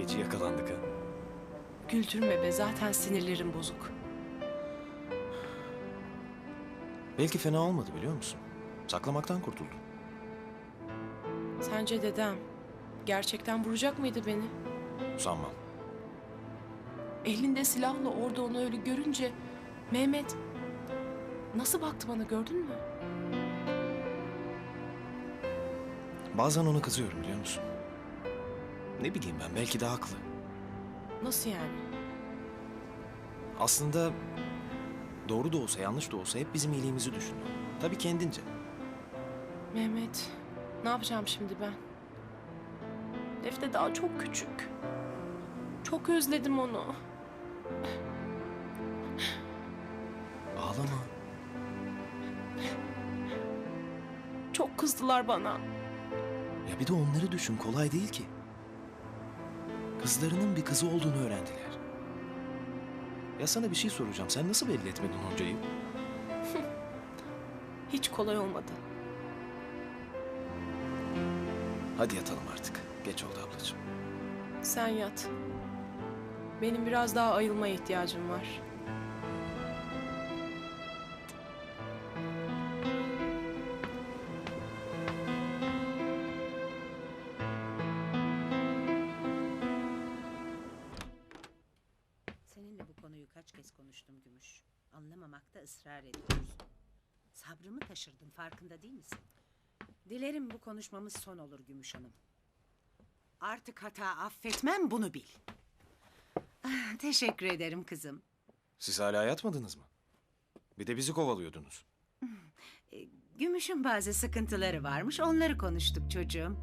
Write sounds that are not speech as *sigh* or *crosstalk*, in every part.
feci yakalandık ha. Güldürme be zaten sinirlerim bozuk. Belki fena olmadı biliyor musun? Saklamaktan kurtuldun. Sence dedem gerçekten vuracak mıydı beni? Sanmam. Elinde silahla orada onu öyle görünce Mehmet nasıl baktı bana gördün mü? Bazen ona kızıyorum biliyor musun? Ne bileyim ben belki de haklı. Nasıl yani? Aslında doğru da olsa yanlış da olsa hep bizim iyiliğimizi düşünüyor. Tabii kendince. Mehmet ne yapacağım şimdi ben? Defne daha çok küçük. Çok özledim onu. Ağlama. Çok kızdılar bana. Ya bir de onları düşün kolay değil ki. Kızlarının bir kızı olduğunu öğrendiler. Ya sana bir şey soracağım. Sen nasıl belli etmedin Honca'yı? *laughs* Hiç kolay olmadı. Hadi yatalım artık. Geç oldu ablacığım. Sen yat. Benim biraz daha ayılmaya ihtiyacım var. Bu konuyu kaç kez konuştum Gümüş. Anlamamakta ısrar ediyorsun. Sabrımı taşırdın farkında değil misin? Dilerim bu konuşmamız son olur Gümüş Hanım. Artık hata affetmem bunu bil. Ah, teşekkür ederim kızım. Siz hala yatmadınız mı? Bir de bizi kovalıyordunuz. E, Gümüş'ün bazı sıkıntıları varmış onları konuştuk çocuğum.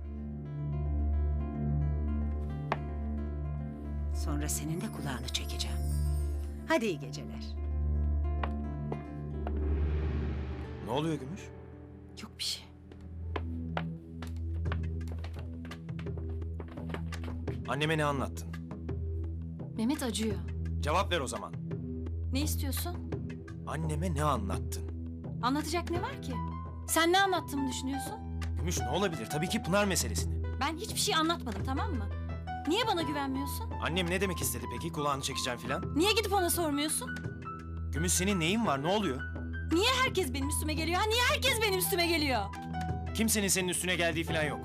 Sonra senin de kulağını çekeceğim. Hadi iyi geceler. Ne oluyor Gümüş? Yok bir şey. Anneme ne anlattın? Mehmet acıyor. Cevap ver o zaman. Ne istiyorsun? Anneme ne anlattın? Anlatacak ne var ki? Sen ne anlattığımı düşünüyorsun? Gümüş ne olabilir? Tabii ki Pınar meselesini. Ben hiçbir şey anlatmadım tamam mı? Niye bana güvenmiyorsun? Annem ne demek istedi peki? Kulağını çekeceğim filan. Niye gidip ona sormuyorsun? Gümüş senin neyin var? Ne oluyor? Niye herkes benim üstüme geliyor? Ha niye herkes benim üstüme geliyor? Kimsenin senin üstüne geldiği filan yok.